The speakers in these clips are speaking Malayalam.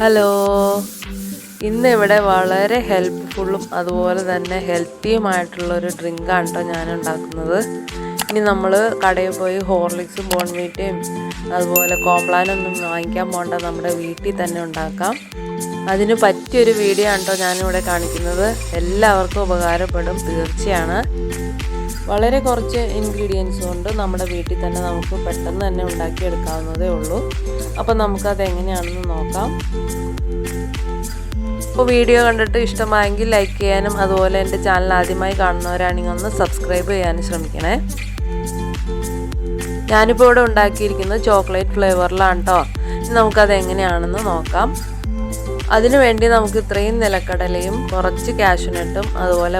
ഹലോ. ഇന്ന് ഇവിടെ വളരെ ഹെൽപ്ഫുള്ളും അതുപോലെ തന്നെ ഹെൽത്തിയുമായിട്ടുള്ള ഒരു ഡ്രിങ്കാണ് കേട്ടോ ഞാൻ ഉണ്ടാക്കുന്നത് ഇനി നമ്മൾ കടയിൽ പോയി ഹോർലിക്സും ബോൺമീറ്റയും അതുപോലെ കോംപ്ലാനൊന്നും വാങ്ങിക്കാൻ പോകണ്ട നമ്മുടെ വീട്ടിൽ തന്നെ ഉണ്ടാക്കാം. അതിന് പറ്റിയൊരു വീഡിയോ ആണ് കേട്ടോ ഞാനിവിടെ കാണിക്കുന്നത്. എല്ലാവർക്കും ഉപകാരപ്പെടും തീർച്ചയാണ്. വളരെ കുറച്ച് ഇൻഗ്രീഡിയൻസ് കൊണ്ട് നമ്മുടെ വീട്ടിൽ തന്നെ നമുക്ക് പെട്ടെന്ന് തന്നെ ഉണ്ടാക്കിയെടുക്കാവുന്നതേ ഉള്ളൂ. അപ്പോൾ നമുക്കത് എങ്ങനെയാണെന്ന് നോക്കാം. അപ്പോൾ വീഡിയോ കണ്ടിട്ട് ഇഷ്ടമായെങ്കിൽ ലൈക്ക് ചെയ്യാനും അതുപോലെ എന്റെ ചാനൽ ആദ്യമായി കാണുന്നവരാണെങ്കിൽ ഒന്ന് സബ്സ്ക്രൈബ് ചെയ്യാനും ശ്രമിക്കണേ. ഞാനിപ്പോൾ ഇവിടെ ഉണ്ടാക്കിയിരിക്കുന്നത് ചോക്ലേറ്റ് ഫ്ലേവറിലാണ് കേട്ടോ നമുക്കത് എങ്ങനെയാണെന്ന് നോക്കാം. അതിനു വേണ്ടി നമുക്ക് ഇത്രയും നിലക്കടലയും കുറച്ച് കാഷ്യൂനട്ടും അതുപോലെ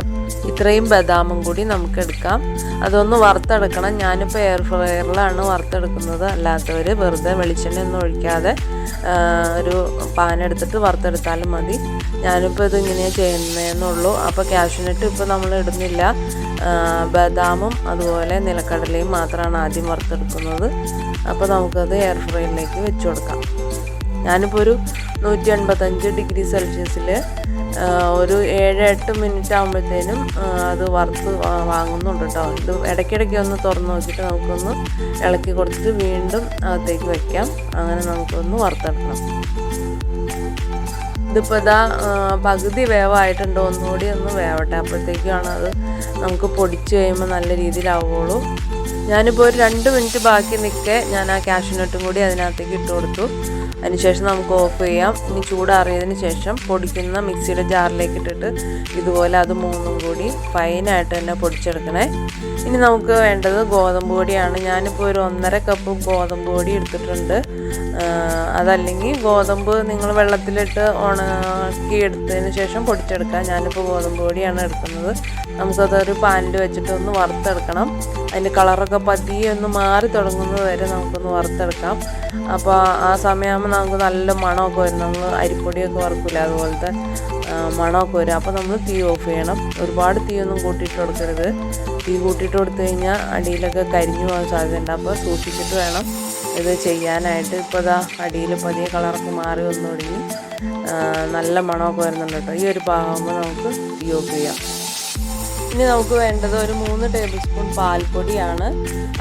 ഇത്രയും ബദാമും കൂടി നമുക്ക് എടുക്കാം. അതൊന്ന് വറുത്തെടുക്കണം. ഞാനിപ്പോൾ എയർ ഫ്രയറിലാണ് വറുത്തെടുക്കുന്നത്. അല്ലാത്തവർ വെറുതെ വെളിച്ചെണ്ണ ഒന്നും ഒഴിക്കാതെ ഒരു പാനെടുത്തിട്ട് വറുത്തെടുത്താലും മതി. ഞാനിപ്പോൾ ഇത് ഇങ്ങനെയാണ് ചെയ്യുന്നതെന്നുള്ളൂ അപ്പോൾ കാഷ്യൂനട്ട് ഇപ്പോൾ നമ്മൾ ഇടുന്നില്ല. ബദാമും അതുപോലെ നിലക്കടലയും മാത്രമാണ് ആദ്യം വറുത്തെടുക്കുന്നത്. അപ്പോൾ നമുക്കത് എയർ ഫ്രയറിലേക്ക് വെച്ച് കൊടുക്കാം. ഞാനിപ്പോൾ ഒരു നൂറ്റി എൺപത്തഞ്ച് ഡിഗ്രി സെൽഷ്യസിൽ ഒരു ഏഴ് എട്ട് മിനിറ്റ് ആകുമ്പോഴത്തേനും അത് വറുത്ത് വാങ്ങുന്നുണ്ട് കേട്ടോ ഇത് ഇടയ്ക്കിടയ്ക്ക് ഒന്ന് തുറന്ന് നോക്കിയിട്ട് നമുക്കൊന്ന് ഇളക്കി കൊടുത്തിട്ട് വീണ്ടും അകത്തേക്ക് വയ്ക്കാം അങ്ങനെ നമുക്കൊന്ന് വറുത്തെടുക്കണം. ഇതിപ്പോൾ ഇതാ പകുതി വേവായിട്ടുണ്ട്? ഒന്നുകൂടി ഒന്ന് വേവട്ടെ. അപ്പോഴത്തേക്കാണ് അത് നമുക്ക് പൊടിച്ച് കഴിയുമ്പോൾ നല്ല രീതിയിലാവുള്ളൂ ഞാനിപ്പോൾ ഒരു രണ്ട് മിനിറ്റ് ബാക്കി നിൽക്കെ ഞാൻ ആ കാഷ്യൂനട്ടും കൂടി അതിനകത്തേക്ക് ഇട്ട് കൊടുത്തു. അതിനുശേഷം നമുക്ക് ഓഫ് ചെയ്യാം. ഇനി ചൂടാറിയതിന് ശേഷം പൊടിക്കുന്ന മിക്സിയുടെ ജാറിലേക്ക് ഇട്ടിട്ട് ഇതുപോലെ അത് മൂന്നും കൂടി ഫൈനായിട്ട് തന്നെ പൊടിച്ചെടുക്കണേ. ഇനി നമുക്ക് വേണ്ടത് ഗോതമ്പ് പൊടിയാണ്. ഞാനിപ്പോൾ ഒരു ഒന്നര കപ്പ് ഗോതമ്പ് പൊടി എടുത്തിട്ടുണ്ട്. അതല്ലെങ്കിൽ ഗോതമ്പ് നിങ്ങൾ വെള്ളത്തിലിട്ട് ഉണക്കി എടുത്തതിന് ശേഷം പൊടിച്ചെടുക്കാം. ഞാനിപ്പോൾ ഗോതമ്പ് പൊടിയാണ് എടുക്കുന്നത്. നമുക്കതൊരു പാനിൽ വെച്ചിട്ട് ഒന്ന് വറുത്തെടുക്കണം അതിന്റെ കളറൊക്കെ പതിയെ ഒന്ന് മാറി തുടങ്ങുന്നത് വരെ നമുക്കൊന്ന് വറുത്തെടുക്കാം. അപ്പോൾ ആ സമയമാകുമ്പോൾ നമുക്ക് നല്ല മണമൊക്കെ വരും. നമ്മൾ അരിപ്പൊടിയൊക്കെ വറുക്കില്ല അതുപോലത്തെ മണമൊക്കെ വരും. അപ്പോൾ നമ്മൾ തീ ഓഫ് ചെയ്യണം. ഒരുപാട് തീയൊന്നും കൂട്ടിയിട്ട് കൊടുക്കരുത്. തീ കൂട്ടിയിട്ട് കൊടുത്തു കഴിഞ്ഞാൽ അടിയിലൊക്കെ കരിഞ്ഞു പോകാൻ സാധ്യതയുണ്ട്. അപ്പോൾ സൂക്ഷിച്ചിട്ട് വേണം ഇത് ചെയ്യാനായിട്ട്. ഇപ്പോൾ ഇതാ അടിയിൽ പതിയെ കളറൊക്കെ മാറി വന്നു തുടങ്ങി. നല്ല മണമൊക്കെ വരുന്നുണ്ട് കേട്ടോ. ഈ ഒരു ഭാഗമാകുമ്പോൾ നമുക്ക് തീ ഓഫ് ചെയ്യാം. ഇനി നമുക്ക് വേണ്ടത് ഒരു മൂന്ന് ടേബിൾ സ്പൂൺ പാൽപ്പൊടിയാണ്.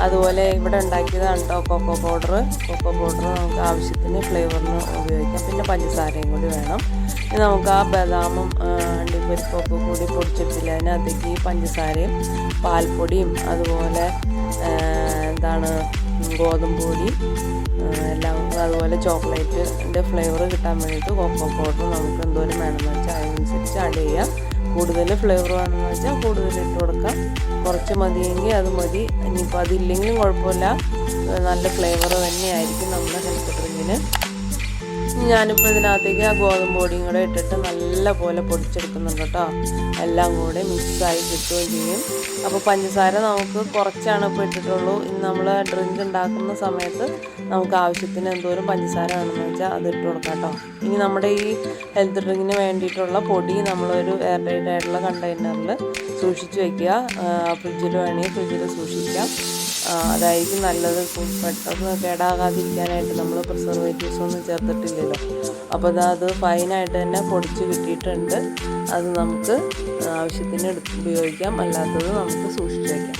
അതുപോലെ ഇവിടെ ഉണ്ടാക്കിയതാണ് കേട്ടോ കൊക്കോ പൗഡർ കൊക്കോ പൗഡർ നമുക്ക് ആവശ്യത്തിന് ഫ്ലേവറിന് ഉപയോഗിക്കാം. പിന്നെ പഞ്ചസാരയും കൂടി വേണം. ഇനി നമുക്ക് ആ ബദാമും അണ്ടിപ്പരിപ്പൊക്കെ കൂടി പൊടിച്ചിട്ടില്ല അതിനകത്തേക്ക് ഈ പഞ്ചസാരയും പാൽപ്പൊടിയും അതുപോലെ എന്താണ് ഗോതമ്പ് പൊടി എല്ലാം അതുപോലെ ചോക്ലേറ്റിന്റെ ഫ്ലേവർ കിട്ടാൻ വേണ്ടിയിട്ട് കൊക്കോ പൗഡർ നമുക്ക് എന്തോരം വേണമെന്ന് വെച്ചാൽ അതിനനുസരിച്ച് ആഡ് ചെയ്യാം. കൂടുതൽ ഫ്ലേവർ വേണമെന്ന് വെച്ചാൽ കൂടുതൽ ഇട്ട് കൊടുക്കാം. കുറച്ച് മതിയെങ്കിൽ അത് മതി. ഇനിയിപ്പോൾ അതില്ലെങ്കിലും കുഴപ്പമില്ല. നല്ല ഫ്ലേവർ തന്നെയായിരിക്കും നമ്മുടെ ഹെൽത്ത് ഡ്രിങ്കിന് ഞാനിപ്പോൾ ഇതിനകത്തേക്ക് ആ ഗോതമ്പ് പൊടിയും കൂടെ ഇട്ടിട്ട് നല്ല പോലെ പൊടിച്ചെടുക്കുന്നുണ്ട് കേട്ടോ. എല്ലാം കൂടെ മിക്സായി കിട്ടുകയും ചെയ്യും. അപ്പോൾ പഞ്ചസാര നമുക്ക് കുറച്ചാണ് ഇപ്പോൾ ഇട്ടിട്ടുള്ളൂ. ഇന്ന് നമ്മൾ ഡ്രിങ്ക് ഉണ്ടാക്കുന്ന സമയത്ത് നമുക്ക് ആവശ്യത്തിന് എന്തോരം പഞ്ചസാര വേണമെന്ന് വെച്ചാൽ അത് ഇട്ട് കൊടുക്കാം കേട്ടോ. ഇനി നമ്മുടെ ഈ ഹെൽത്ത് ഡ്രിങ്കിന് വേണ്ടിയിട്ടുള്ള പൊടി നമ്മളൊരു എയർ ആയിട്ടുള്ള കണ്ടെയ്നറിൽ സൂക്ഷിച്ച് വയ്ക്കുക ഫ്രിഡ്ജിൽ വേണമെങ്കിൽ ഫ്രിഡ്ജിൽ സൂക്ഷിക്കാം. അതായിരിക്കും നല്ലത്. പെട്ടെന്ന് കേടാകാതിരിക്കാനായിട്ട് നമ്മൾ പ്രിസർവേറ്റീവ്സ് ഒന്നും ചേർത്തിട്ടില്ലല്ലോ അപ്പോൾ ഇതാ അത് ഫൈനായിട്ട് തന്നെ പൊടിച്ച് കിട്ടിയിട്ടുണ്ട്. അത് നമുക്ക് ആവശ്യത്തിന് എടുത്ത് ഉപയോഗിക്കാം. അല്ലാത്തത് നമുക്ക് സൂക്ഷിച്ച് വയ്ക്കാം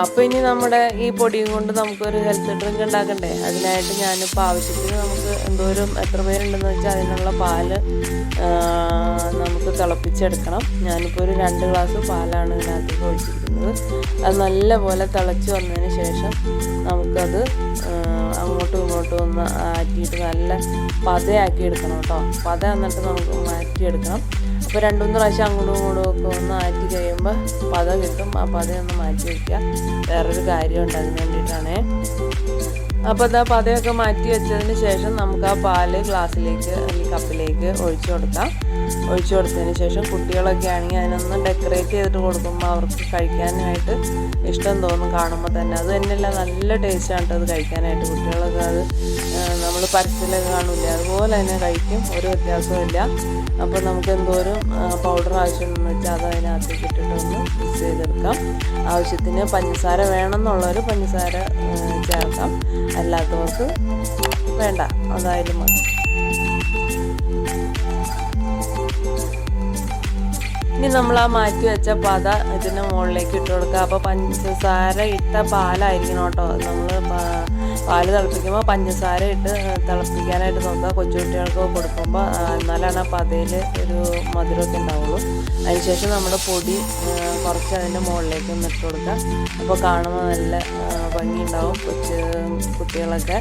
അപ്പോൾ ഇനി നമ്മുടെ ഈ പൊടിയും കൊണ്ട് നമുക്കൊരു ഹെൽത്ത് ഡ്രിങ്ക് ഉണ്ടാക്കണ്ടേ? അതിനായിട്ട് ഞാനിപ്പോൾ ആവശ്യത്തിന് നമുക്ക് എന്തോരം എത്ര പേരുണ്ടെന്ന് വെച്ചാൽ അതിനുള്ള പാൽ നമുക്ക് തിളപ്പിച്ചെടുക്കണം. ഞാനിപ്പോൾ ഒരു രണ്ട് ഗ്ലാസ് പാലാണ് ഇതിനകത്തേക്ക് ഒഴിച്ചിരിക്കുന്നത്. അത് നല്ലപോലെ തിളച്ച് വന്നതിന് ശേഷം നമുക്കത് ഇങ്ങോട്ടും ഒന്ന് ആറ്റിയിട്ട് നല്ല പതയാക്കി എടുക്കണം കേട്ടോ. പത എന്നിട്ട് നമുക്ക് മാറ്റിയെടുക്കണം. അപ്പോൾ രണ്ടുമൂന്ന് പ്രാവശ്യം അങ്ങോട്ടും ഇങ്ങോട്ടും ഒക്കെ ഒന്ന് ആറ്റി കഴിയുമ്പോൾ പത കിട്ടും. ആ പതയൊന്ന് മാറ്റി വയ്ക്കുക വേറൊരു കാര്യം അതിന് വേണ്ടിയിട്ടാണേ. അപ്പോൾ അതാ പതയൊക്കെ മാറ്റി വെച്ചതിന് ശേഷം നമുക്ക് ആ പാൽ ഗ്ലാസ്സിലേക്ക് അല്ലെങ്കിൽ കപ്പിലേക്ക് ഒഴിച്ചു കൊടുക്കാം. ഒഴിച്ചു കൊടുത്തതിന് ശേഷം കുട്ടികളൊക്കെ ആണെങ്കിൽ അതിനൊന്ന് ഡെക്കറേറ്റ് ചെയ്തിട്ട് കൊടുക്കുമ്പോൾ അവർക്ക് കഴിക്കാനായിട്ട് ഇഷ്ടം തോന്നും കാണുമ്പോൾ തന്നെ. അത് തന്നെയല്ല നല്ല ടേസ്റ്റാണ് അത് കഴിക്കാനായിട്ട്. കുട്ടികളൊക്കെ അത് നമ്മൾ പരസ്യത്തിലൊക്കെ കാണില്ല അതുപോലെ തന്നെ കഴിക്കും ഒരു വ്യത്യാസമില്ല അപ്പോൾ നമുക്ക് എന്തോരം പൗഡർ ആവശ്യമുണ്ടെന്ന് വെച്ചാൽ അത് അതിനകത്തേക്ക് ഇട്ടിട്ടൊന്ന് മിക്സ് ചെയ്തെടുക്കാം. ആവശ്യത്തിന് പഞ്ചസാര വേണമെന്നുള്ളവർ പഞ്ചസാര ചേർക്കാം. അല്ലാത്തവർക്ക് വേണ്ട അതായാലും മതി. Thank you. ഇനി നമ്മൾ ആ മാറ്റി വെച്ച പത ഇതിന് മുകളിലേക്ക് ഇട്ട് കൊടുക്കുക. അപ്പോൾ പഞ്ചസാര ഇട്ട പാലായിരിക്കണം കേട്ടോ. നമ്മൾ പാൽ തിളപ്പിക്കുമ്പോൾ പഞ്ചസാര ഇട്ട് തിളപ്പിക്കാനായിട്ട് നോക്കുക. കൊച്ചുകുട്ടികൾക്ക് കൊടുക്കുമ്പോൾ എന്നാലാണ് ആ പതയിൽ ഒരു മധുരമൊക്കെ ഉണ്ടാവുള്ളൂ. അതിനുശേഷം നമ്മൾ പൊടി കുറച്ച് അതിന്റെ മുകളിലേക്ക് ഒന്ന് ഇട്ട് കൊടുക്കുക. അപ്പോൾ കാണുമ്പോൾ നല്ല ഭംഗി ഭംഗിയുണ്ടാവും കൊച്ചു കുട്ടികളൊക്കെ.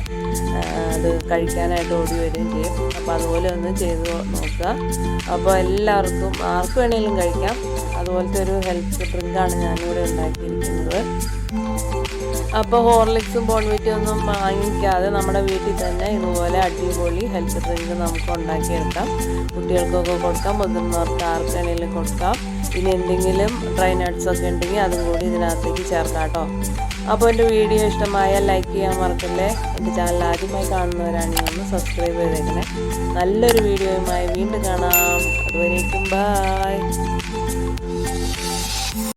അത് കഴിക്കാനായിട്ട് ഓടി വരികയും ചെയ്യും. അപ്പോൾ അതുപോലെ ഒന്ന് ചെയ്ത് നോക്കുക. അപ്പോൾ എല്ലാവർക്കും ആർക്ക് വേണമെങ്കിലും കഴിക്കാം. അതുപോലത്തെ ഒരു ഹെൽത്ത് ഡ്രിങ്കാണ് ഞാനിവിടെ ഉണ്ടാക്കിയിരിക്കുന്നത്. അപ്പോൾ ഹോർലിക്സും ബോൺവിറ്റും ഒന്നും വാങ്ങിക്കാതെ നമ്മുടെ വീട്ടിൽ തന്നെ ഇതുപോലെ അടിപൊളി ഹെൽത്ത് ഡ്രിങ്ക് നമുക്ക് ഉണ്ടാക്കിയെടുക്കാം. കുട്ടികൾക്കൊക്കെ കൊടുക്കാം മുതിർന്നവർക്ക് ആർക്കാണെങ്കിലും കൊടുക്കാം. ഇനി എന്തെങ്കിലും ഡ്രൈ നട്ട്സ് ഒക്കെ ഉണ്ടെങ്കിൽ അതും കൂടി ഇതിനകത്തേക്ക് ചേർക്കാം കേട്ടോ. അപ്പോൾ എന്റെ വീഡിയോ ഇഷ്ടമായ ലൈക്ക് ചെയ്യാൻ മറക്കല്ലേ? എന്റെ ചാനൽ ആദ്യമായി കാണുന്നവരാണെങ്കിൽ ഒന്ന് സബ്സ്ക്രൈബ് ചെയ്തേക്കണേ. നല്ലൊരു വീഡിയോയുമായി വീണ്ടും കാണാം. അതുവരേക്കും ബായ്